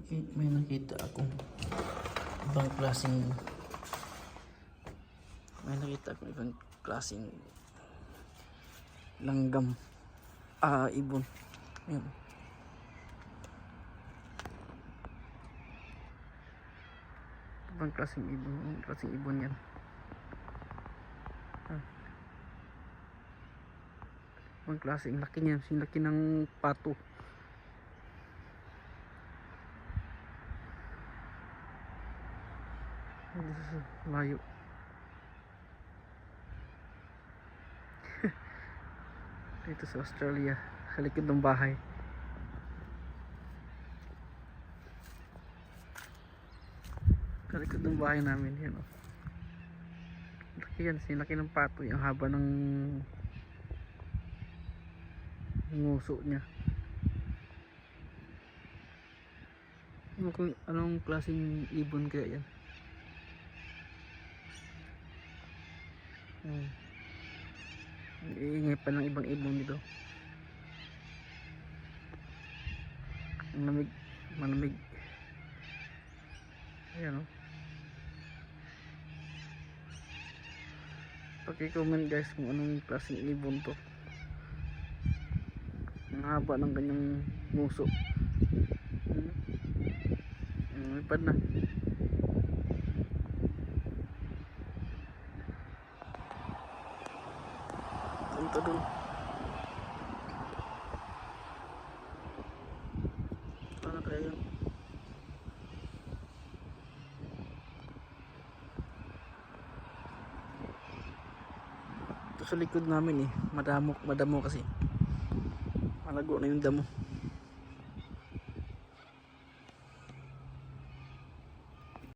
Okay, may nakita akong ibang klaseng may nakita akong ibang klaseng langgam ah ibon Ayan. ibang klaseng ibon ibang klaseng ibon yan ah. ibang klaseng laki niya yung laki ng pato layo. Dito sa Australia sa likod ng bahay. Sa likod ng bahay namin yan oh. laki yan sinaki ng pato yung haba ng nguso niya. Ano kung anong klaseng ibon kaya yan Hmm. Iingay pa ng ibang ibon dito. Ang lamig, malamig. Ayan o. Paki-comment guys kung anong klaseng ibon to. Ang haba ng kanyang muso. Hmm. Lumipad na. Punta dun. Paano kaya yun? Ito sa likod namin eh. Madamo, madamo kasi. Malago na yung damo.